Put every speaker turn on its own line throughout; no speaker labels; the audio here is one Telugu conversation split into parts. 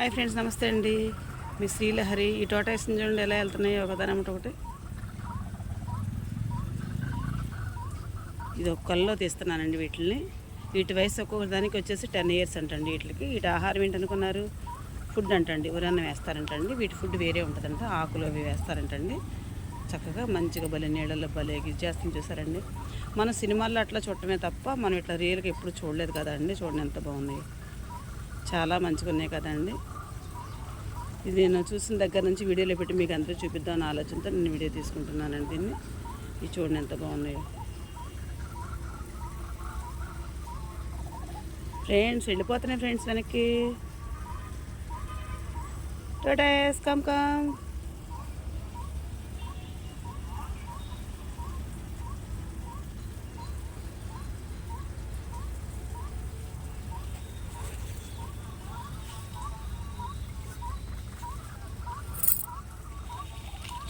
హాయ్ ఫ్రెండ్స్ నమస్తే అండి. మీ శ్రీలహరి ఈ వేసిన చూడండి ఎలా వెళ్తున్నాయో ఒకదానమాట ఒకటి. ఇది ఒక్కల్లో తీస్తున్నానండి వీటిని వీటి వయసు ఒక్కొక్క దానికి వచ్చేసి టెన్ ఇయర్స్ అంటండి వీటికి. వీటి ఆహారం ఏంటనుకున్నారు? ఫుడ్ అంటండి. ఉరన్న వేస్తారంటండి. వీటి ఫుడ్ వేరే ఉంటుందంట. ఆకులు అవి వేస్తారంటండి. చక్కగా మంచిగా భలే నీళ్ళల్లో భలే ఇది చేస్తుంది చూసారండి. మనం సినిమాల్లో అట్లా చూడటమే తప్ప మనం ఇట్లా రియల్గా ఎప్పుడు చూడలేదు కదండి. చూడండి ఎంత బాగున్నాయి చాలా మంచిగా ఉన్నాయి కదండి. ఇది నేను చూసిన దగ్గర నుంచి వీడియోలో పెట్టి మీకు అందరూ చూపిద్దామని ఆలోచనతో నేను వీడియో తీసుకుంటున్నానండి దీన్ని. ఇది చూడండి ఎంత బాగున్నాయో. ఫ్రెండ్స్ వెళ్ళిపోతున్నాయి ఫ్రెండ్స్ వెనక్కి. టోటాస్ కమ్ కమ్.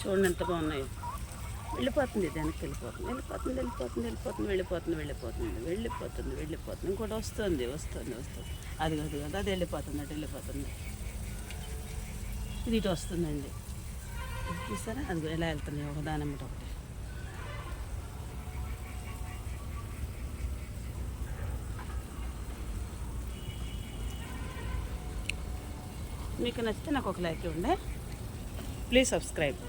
చూడండి ఎంత బాగున్నాయో. వెళ్ళిపోతుంది దానికి వెళ్ళిపోతుంది వెళ్ళిపోతుంది వెళ్ళిపోతుంది వెళ్ళిపోతుంది వెళ్ళిపోతుంది వెళ్ళిపోతుంది వెళ్ళిపోతుంది వెళ్ళిపోతుంది. ఇంకోటి వస్తుంది వస్తుంది వస్తుంది. అది కాదు కదా అది వెళ్ళిపోతుంది అటు వెళ్ళిపోతుంది. ఇది ఇటు వస్తుందండి. చూస్తారా అది ఎలా వెళ్తున్నాయి ఒక దాని అమ్మట ఒకటి. మీకు నచ్చితే నాకు ఒక లైక్ ఇవ్వండి. Please subscribe.